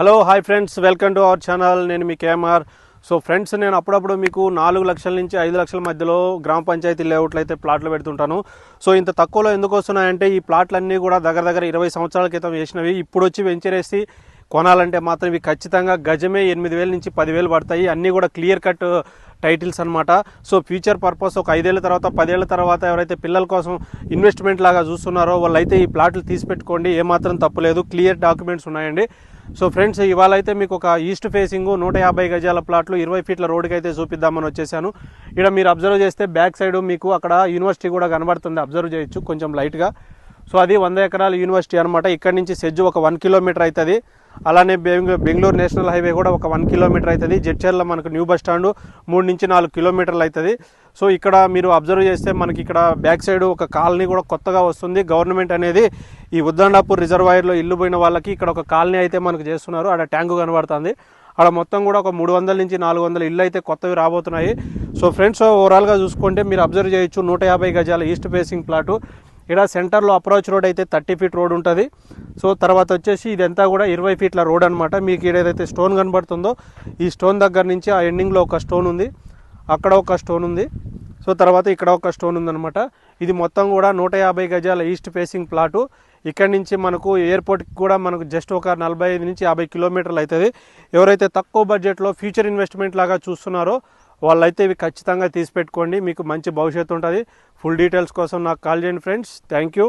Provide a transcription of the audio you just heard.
Hello hi friends welcome to our channel నేను మీ KMR so friends నేను అప్పుడప్పుడు మీకు నాలుగు లక్షల నుంచి ఐదు లక్షల మధ్యలో గ్రామ పంచాయతీ లేఅవుట్లు అయితే ప్లాట్లు పెడుతుంటాను. సో ఇంత తక్కువలో ఎందుకు వస్తున్నాయంటే ఈ ప్లాట్లన్నీ కూడా దగ్గర దగ్గర ఇరవై సంవత్సరాల క్రితం వేసినవి. ఇప్పుడు వచ్చి వెంచరేసి కొనాలంటే మాత్రం ఇవి ఖచ్చితంగా గజమే ఎనిమిది వేల నుంచి పదివేలు పడతాయి. అన్నీ కూడా క్లియర్ కట్ టైటిల్స్ అనమాట సో ఫ్యూచర్ పర్పస్ ఒక ఐదేళ్ళ తర్వాత పదేళ్ళ తర్వాత ఎవరైతే పిల్లల కోసం ఇన్వెస్ట్మెంట్ లాగా చూస్తున్నారో వాళ్ళైతే ఈ ప్లాట్లు తీసి పెట్టుకోండి. ఏమాత్రం తప్పులేదు క్లియర్ డాక్యుమెంట్స్ ఉన్నాయండి. సో ఫ్రెండ్స్ ఇవాళ అయితే మీకు ఒక ఈస్ట్ ఫేసింగ్ నూట యాభై గజాల ప్లాట్లు ఇరవై ఫీట్ల రోడ్కి అయితే చూపిద్దామని వచ్చేసాను. ఇక్కడ మీరు అబ్జర్వ్ చేస్తే బ్యాక్ సైడ్ మీకు అక్కడ యూనివర్సిటీ కూడా కనబడుతుంది. అబ్జర్వ్ చేయొచ్చు కొంచెం లైట్గా సో అది వంద ఎకరాల యూనివర్సిటీ అనమాట ఇక్కడ నుంచి సెజ్జు ఒక వన్ కిలోమీటర్ అవుతుంది. అలానే బెంగ బెంగళూరు నేషనల్ హైవే కూడా ఒక వన్ కిలోమీటర్ అవుతుంది జడ్చర్ల మనకు న్యూ బస్ స్టాండ్ మూడు నుంచి నాలుగు కిలోమీటర్లు అవుతుంది సో ఇక్కడ మీరు అబ్జర్వ్ చేస్తే మనకి ఇక్కడ బ్యాక్ సైడ్ ఒక కాలనీ కూడా కొత్తగా వస్తుంది. గవర్నమెంట్ అనేది ఈ ఉద్దండాపూర్ రిజర్వాయర్లో ఇల్లు పోయిన వాళ్ళకి ఇక్కడ ఒక కాలనీ అయితే మనకు చేస్తున్నారు. ఆడ ట్యాంకు కనబడుతుంది. ఆడ మొత్తం కూడా ఒక మూడు వందల నుంచి నాలుగు వందల ఇల్లు అయితే కొత్తవి రాబోతున్నాయి. సో ఫ్రెండ్స్ ఓవరాల్గా చూసుకుంటే మీరు అబ్జర్వ్ చేయొచ్చు నూట యాభై గజాల ఈస్ట్ ఫేసింగ్ ప్లాటు. ఇక్కడ సెంటర్లో అప్రోచ్ రోడ్ అయితే థర్టీ ఫీట్ రోడ్ ఉంటుంది. సో తర్వాత వచ్చేసి ఇదంతా కూడా ఇరవై ఫీట్ల రోడ్ అనమాట మీకు ఏదైతే స్టోన్ కనబడుతుందో ఈ స్టోన్ దగ్గర నుంచి ఆ ఎండింగ్లో ఒక స్టోన్ ఉంది. అక్కడ ఒక స్టోన్ ఉంది. సో తర్వాత ఇక్కడ ఒక స్టోన్ ఉందనమాట ఇది మొత్తం కూడా నూట యాభై గజాల ఈస్ట్ ఫేసింగ్ ప్లాటు. ఇక్కడి నుంచి మనకు ఎయిర్పోర్ట్కి కూడా మనకు జస్ట్ ఒక నలభై ఐదు నుంచి యాభై కిలోమీటర్లు అవుతుంది. ఎవరైతే తక్కువ బడ్జెట్లో ఫ్యూచర్ ఇన్వెస్ట్మెంట్ లాగా చూస్తున్నారో వాళ్ళైతే ఇవి ఖచ్చితంగా తీసి పెట్టుకోండి మీకు మంచి భవిష్యత్తు ఉంటుంది. ఫుల్ డీటెయిల్స్ కోసం నాకు కాల్ చేయండి ఫ్రెండ్స్ థ్యాంక్ యూ